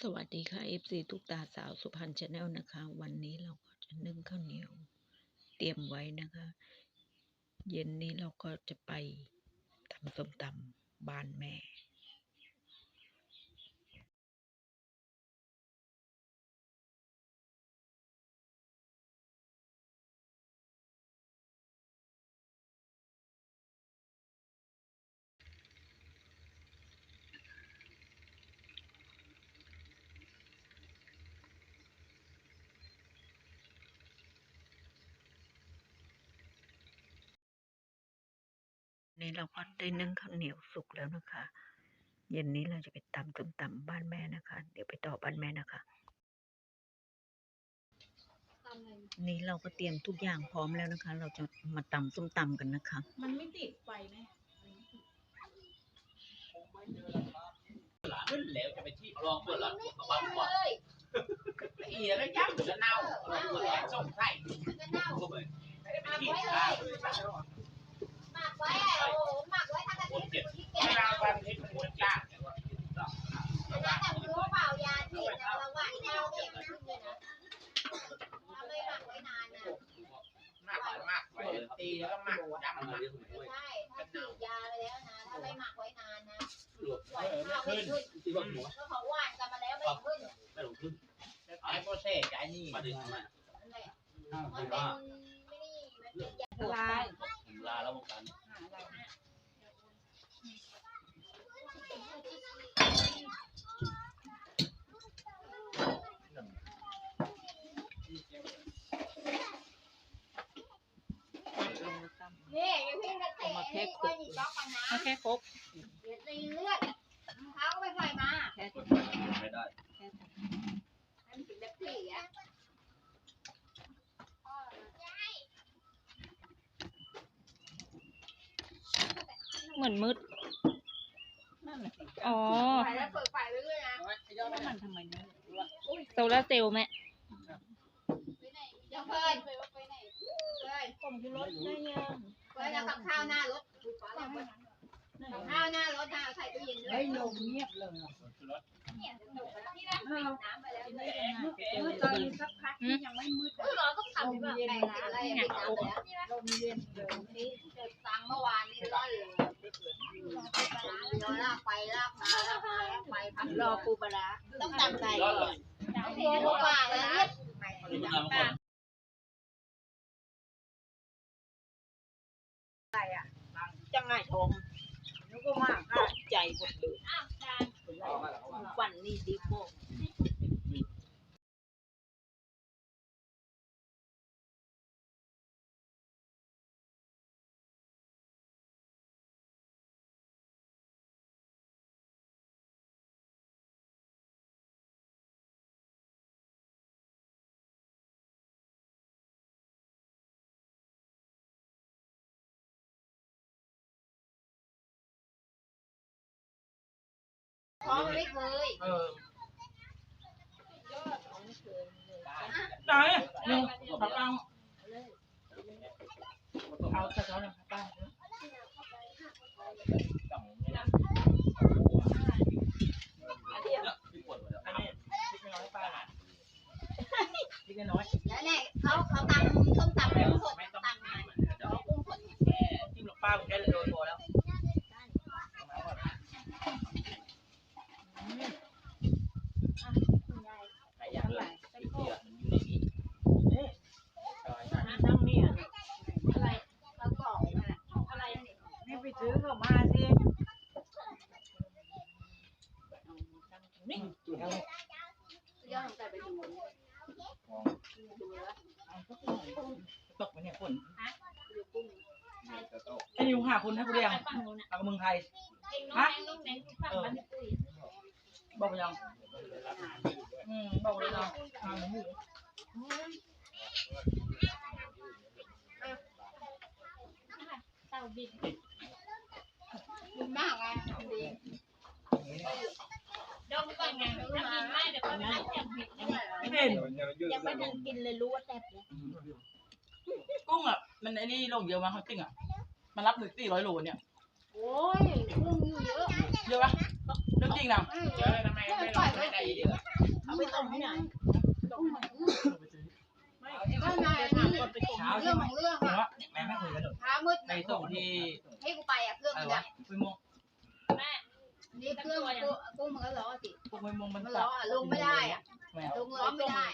สวัสดีค่ะ FC ทุกตาสาวสุพรรณชาแนลนะคะ วันนี้เราก็จะนึ่งข้าวเหนียว เตรียมไว้นะคะ เย็นนี้เราก็จะไปทำส้มตำบ้านแม่ นี่เราก็ได้นึ่งข้าวเหนียวสุกแล้วนะคะ เย็นนี้เราจะไปตำส้มตำบ้านแม่นะคะ เดี๋ยวไปต่อบ้านแม่นะคะ นี่เราก็เตรียมทุกอย่างพร้อมแล้วนะคะ เราจะมาตำส้มตำกันนะคะ มันไม่ติดไฟไหมขึ้นแล้วจะไปที่ลองเปิดหลังกระบังก่อนอีแล้วย่างเดี๋ยวจะเน่าเปิดหลังส่งไส้ก็เหมือนไม่ได้ไปที่ข้าว ตย์ที่เก็บไม่นะเอาวันที่มันควรจ้งแต่ว่าแต่ไม่รู้เปล่ายาฉีดนะระหว่างข้าวเก็บขึ้นเลยนะถ้าไม่หมักไว้นานนะมากมากไปตีแล้วก็มากใช่ถ้าฉีดยาไปแล้วนะ ถ้าไม่หมักไว้นานนะเออไม่ขึ้นที่บอกหนูก็เขาว่านกันมาแล้วไม่ขึ้นไม่ลงขึ้นไอ้โปรเซสไอ้นี่มาดึงทำไมนั่นแหละมันเป็นไม่นี่มันเป็นยา ละลายผมลาแล้ววงการนี่ยังพี่กระเตะนี่ก็มีก๊อกปังน้เอาแค่ครบำเดี๋ยวตีเลือดเขาก็ไปใส่มาแค่ครบไม่ได้ ให้มันถึงแบบสี่อะ เหมือนมืด นั่นแหละอ๋อ ไปแล้วเปิดไฟไว้ด้วยนะแล้วมันทำไมเนี่ยโซลาร์เซลล์ไหมเดี๋ยวเพิ่นเพิ่นผมคือรถได้ยังเพิ่นเอากับข้าวหน้ารถกับข้าวหน้ารถนะ ใส่ตู้เย็นด้วยไม่ลงเงียบเลยเนี่ะน้ำไปแล้วมืดตอนนี้สักพักยังไม่มืดอเราต้องทำแบบแบ่งอะไรปิดน้ำไปแล้วนี่นะลมเย็นเลยตังเมื่อวานนี่ร่อนเลยรอลากไปลากมาลากมาลากไปพักรอปูปลาต้องจำใจต้องโทรกว่าแล้วเนี่ยที่มันทำก่อนจังไงทงนึกว่ามาค่า ใจหมดเลยฝันนี่ดีโบ เพราะมันไม่เคยเออตายนี่ผักปังเอาแต่เขาเนี่ยผักปัง ที่ปวดหัว อันนี้พริกน้อยปลาพริกน้อย แล้วเนี่ยเขาเขาตำต้มตำกุ้งสดตำมาเขากุ้งสด จิ้มลูกปลาผมได้โดนตัวแล้ว ใครอยากเลยที่เกียมันอยู่ในนี้ นั่งนี่อะ อะไรเขากรอกนั่นแหละอะไรเนี่ย นี่ไปซื้อเข้ามาสิ นี่ เรื่องของแต่ไปดูดูแล้ว ตกไปเนี่ยฝน ดูกุ้ง ไอ้อยู่หาคุณให้กูเรียงเอากับเมืองไทยฮะเออบอกไปยังอืมบอกเลยเนาะทางหมูดีมากอะดีดมก่อนไงถ้ากินไม่เดี๋ยวก็ไม่ได้เผ็ดนะไม่เป็นยังไม่ทันกินเลยรู้ว่าแซ่บเลยกุ้งอะมันไอ้นี่ลงเยอะมากเขาจริงอะ มันรับหนึ่งสี่ร้อยโลเนี่ย โอ้ยกุ้งอยู่เยอะเเยอะปะเรื่องจริงนะเจอทำไมไม่ลองไม่ได้เยอะเอาไปส่งที่ไหนก็นายนี่เช้าเรื่ใช่องไหมของเรื่องเห็นอะว่าแม่ไม่คุยกันหรอเช้ามืดไปส่งที่ให้กูไปอะเครื่องอะไรมันวะอะคุยมงนี่เครื่องกูกูมันก็ล้อสิพวกคุยมงมันมันตัล้ดออะลงไม่ได้อะแม่ลงล้อไม่ได้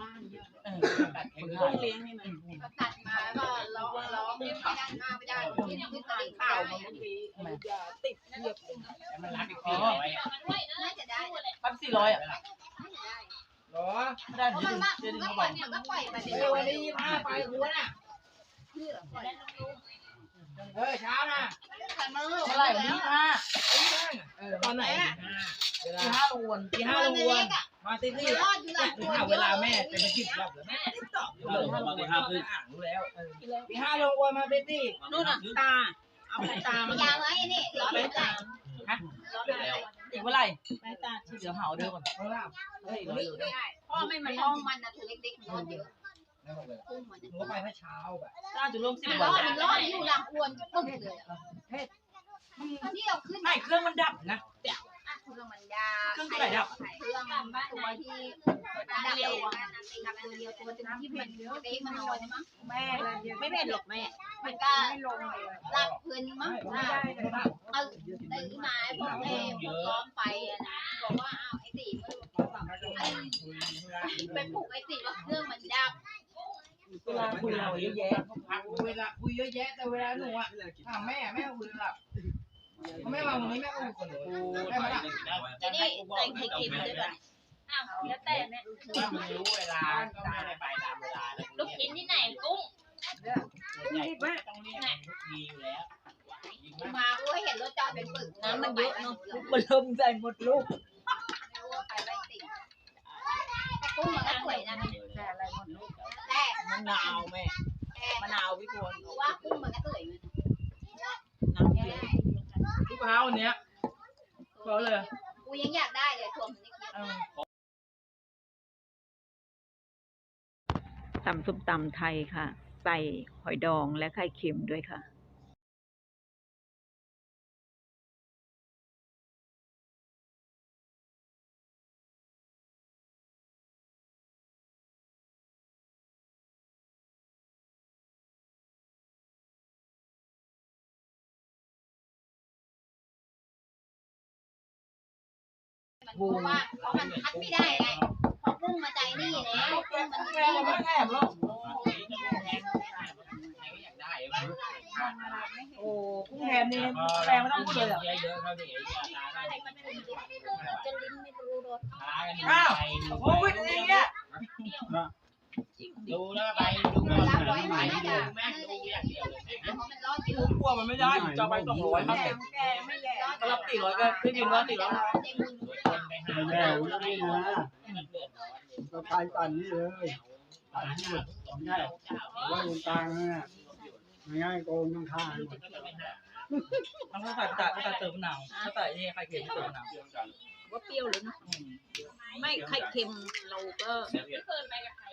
บ้านเยอะเออตัดแข็งคนเลถ่ายยเลี้ยงนี่มันก็ตัดมาแล้วก็ล้อล้อไม่ได้มากไม่ได้ขึ้นขึ้นตลิ่งข่าวได้บางทีอย่าติดเหยียบมันรักอีกทีไว้น่าจะได้น่าจะพันสี่ร้อยอะได้หรอไม่ได้เพราะเดี๋มัยนวว่าเดี๋ยวมันเขาก็ไปปล่อยมันก็ปล่อยไปเดี๋เออวันนี้ยี่ห้าไปหัวน่ะ เพื่อปล่อยเออเช้านะแต่มันเท่าไหร่วันนี้ห้าเออตอนไหนตีห้าลงวนตีห้าลงวนมาตีสี่รอดอยู่หลังถึงหาเวลาแม่เป็นไปสิบรอบแล้วแม่ไม่ตอบเราลงมาตีห้าครึ่งอ่านรู้แล้วตีห้าลงวนมาตีสี่นู่นน่ะตาเอาไปตามันยาวไว้นี่ล้อไม่ได้ล้อไปแล้วอีกเมื่อไหร่ไปตาเดี๋ยวหาเดิมก่อนเฮ้ยร้อยไม่เลยได้พ่อไม่มัมานลห้อองงมันนะถือเล็กๆรอดเยอะ พุ่งมันหนูก็ไปเมื่อเช้าแบบน่าจะร่วมสิบรวัอนดมันรอดอยู่หลังอวนปึ้งเลยนี่เราขึ้นไม่เครื่องมันดับนะเครื่องมันยาเครื่องไหนดับ เครื่องตัวที่ดับเร็วดับตัวเดียวตัวที่มันเล็กมันนอนมั้งแม่ไม่เป็นหรอกแม่มันก็รับเพื่อนมั้งเอาได้มาพวกเอพวกล้อมไปนะบอกว่าเอาไอ้ตีไปปลุกไอ้ตีว่าเครื่องมันดับ เวลาคุยเราเยอะแยะเวลาคุยเยอะแยะแต่เวลาหนูอะถามแม่แม่คุยหลับแม่มาวันนี้แม่ก็คุยคนเดียวแม่มาหลับจะนี่ใส่ไข่เค็มด้วยป่ะอ้าวแล้วแต่เนี่ยว่ามันรู้เวลาก็ไม่ได้ไปตามเวลาแล้วลูกชิ้นที่ไหนกุ้งใหญ่มากต้องเรียกทุกทีอยู่แล้วมากูเห็นรถจอดเป็นปึกน้ำมันเยอะเนาะมันเริ่มใจหมดลูกไปไล่ตีแต่กุ้งมันก็สวยนะ นาวแม่แต่มะนาวพี่พลว่ากุ้งมันก็สวยน้ำเยอะทุกเช้าวันนี้บอกเลยกูยังอยากได้เลยถ่วงมันนี่เออตำส้มตำไทยค่ะ ใส่หอยดองและไข่เค็มด้วยค่ะันเพราะว่าเพราะมันคัดไม่ได้ไงพอกุ้งมาใจนี่แล้วพุ่งมันแม่เราไม่แยากโอ้กุ้งแฮมนี่แรงไม่ต้องพูดเลยอะเยอะๆเขาดิไอ้ยาตาได้จะลิ้นไม่รู้รสตากันอ้าวโอ้ยอย่างเงี้ย ดูแล้วไปดูไปดูแม่ดูอย่างเดียวเลยเพราะมันรอดเยกูอะกลัวมันไม่ได้จะไปสองร้อยครับแกไม่แย่สำหรับสี่ร้อยก็ได้ยินว่าสี่ร้อยในมือคนไปหาแล้วนี่นะมันเดือดร้อนก็ทายปั่นนี่เลยปั่นให้หมดง่ายว่าตรงกลางนั่นน่ะง่ายโกงต้องฆ่าหมดมันก็ใส่ตัดตัดเติมมะนาวถ้าใส่นี่ไข่เค็มเติมมะนาวว่าเปรี้ยวเลยนะไม่ไข่เค็มเราก็ไม่เคยไปกับใคร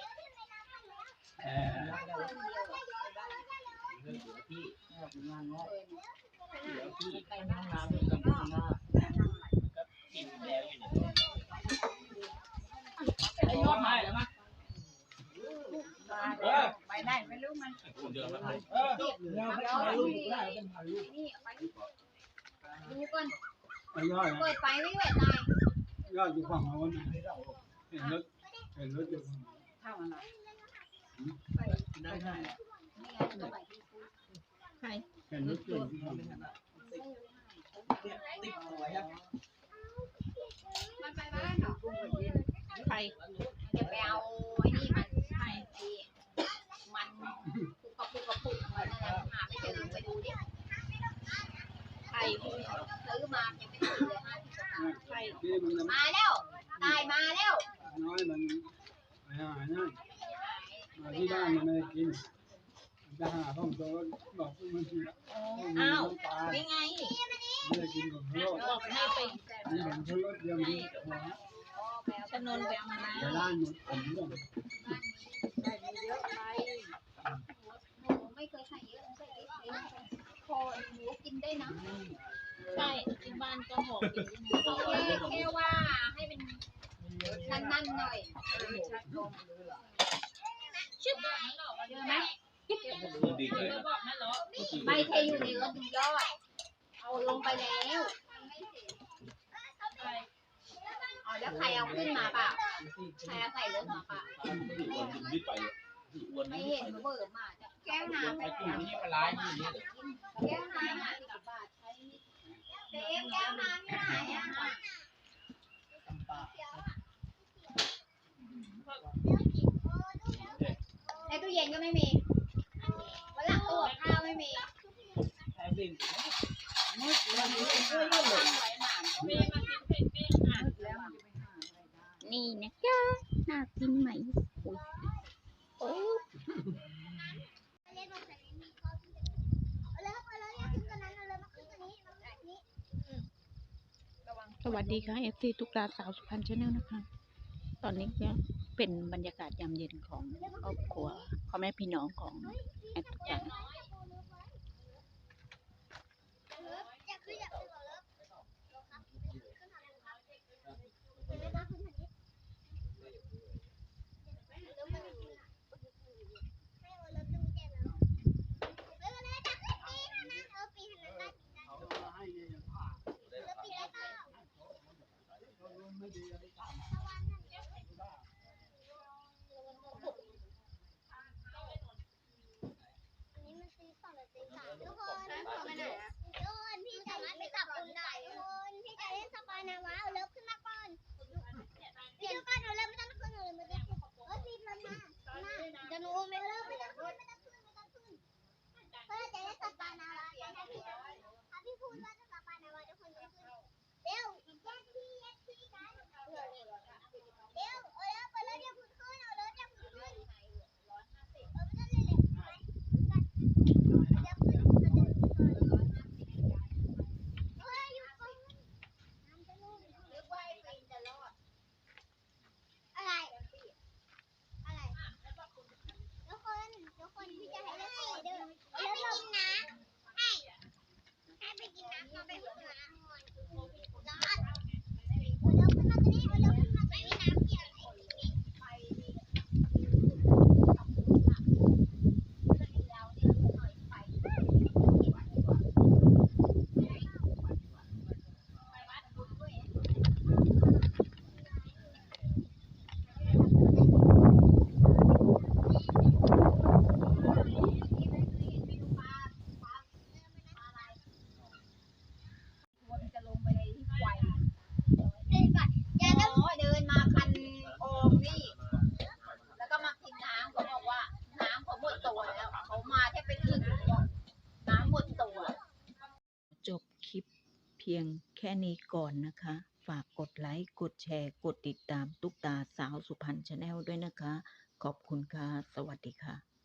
เออกินแล้วอยู่ไอ้ยอดไม้แล้วมั้ยเออไปได้ไม่รู้มันเดือนละเออเราไม่ใช่ลูกได้เป็นพันลูกนี่ไปดูก่อนไอ้ยอดเปิดไฟไม่เปิดตายยอดอยู่ฝั่งโน้นนเห็นรถเห็นรถอยู่ฝั่งโน้น เท่าอะได้ได้นี่ไงตัวใหม่ที่ซื้อเห็นรถอยู่ฝั่งโน้นติดหัวครับมันไปบ้านเหรอใครจะไปเอาไอ้นี่มันใช่มันปุกกระปุกกระปุกมันนั่นแหละหาไปเจอไปดูดิใครซื้อมายังไม่ถึงเลยห้าสิบกว่าบาทใครมาแล้วตายมาแล้วน้อยมันไปหานั่ ที่บ้านมันไม่ได้กินมันจะหาห้องโต๊ะบอกมันกินอ้าวตายนี่ไงไม่ได้กินของโลกบอกให้ไปนี่ผมเขารถเดียวมีหัวชนนไปเอามานะเดี๋ยวร้านหมดผมด้วยได้เยอะไปหนูไม่เคยใส่เยอะใส่เล็กๆพอหนูกินได้นะเใช่ที่บ้านก็หอกอยู่แค่แค่ว่าให้เป็นนั่นๆหน่อยชึบ เจอไหมคือดีเลยบอกนั่นเหรอไม่เทอยู่ในรถถึงยอด เอาลงไปแล้วอ๋อแล้วใครเอาขึ้นมาเปล่าใครเอาใส่รถมาเปล่าวันดึงรีบไปวันไม่นี้เห็นเบิร์มาจะแก้วน้ำไปไอ้กุ้งนี่มันร้ายอยู่นี่แก้วน้ำอะสิบบาทใช้เจ๊แก้วน้ำที่ไหนอะในตู้เย็นก็ไม่มีวันหลังตู้กับข้าวไม่มีนี่นะจ๊ะน่ากินไหมอุ๊ยโอ้สวัสดีค่ะเอฟซีทุกตาสาวสุพรรณชาแนลนะคะ ตอนนี้ก็เป็นบรรยากาศยามเย็นของครอบครัว พ่อแม่พี่น้องของแอดทุกอย่าน ยงแค่นี้ก่อนนะคะ ฝากกดไลค์ กดแชร์ กดติดตามตุ๊กตาสาวสุพรรณชาแนลด้วยนะคะ ขอบคุณค่ะ สวัสดีค่ะ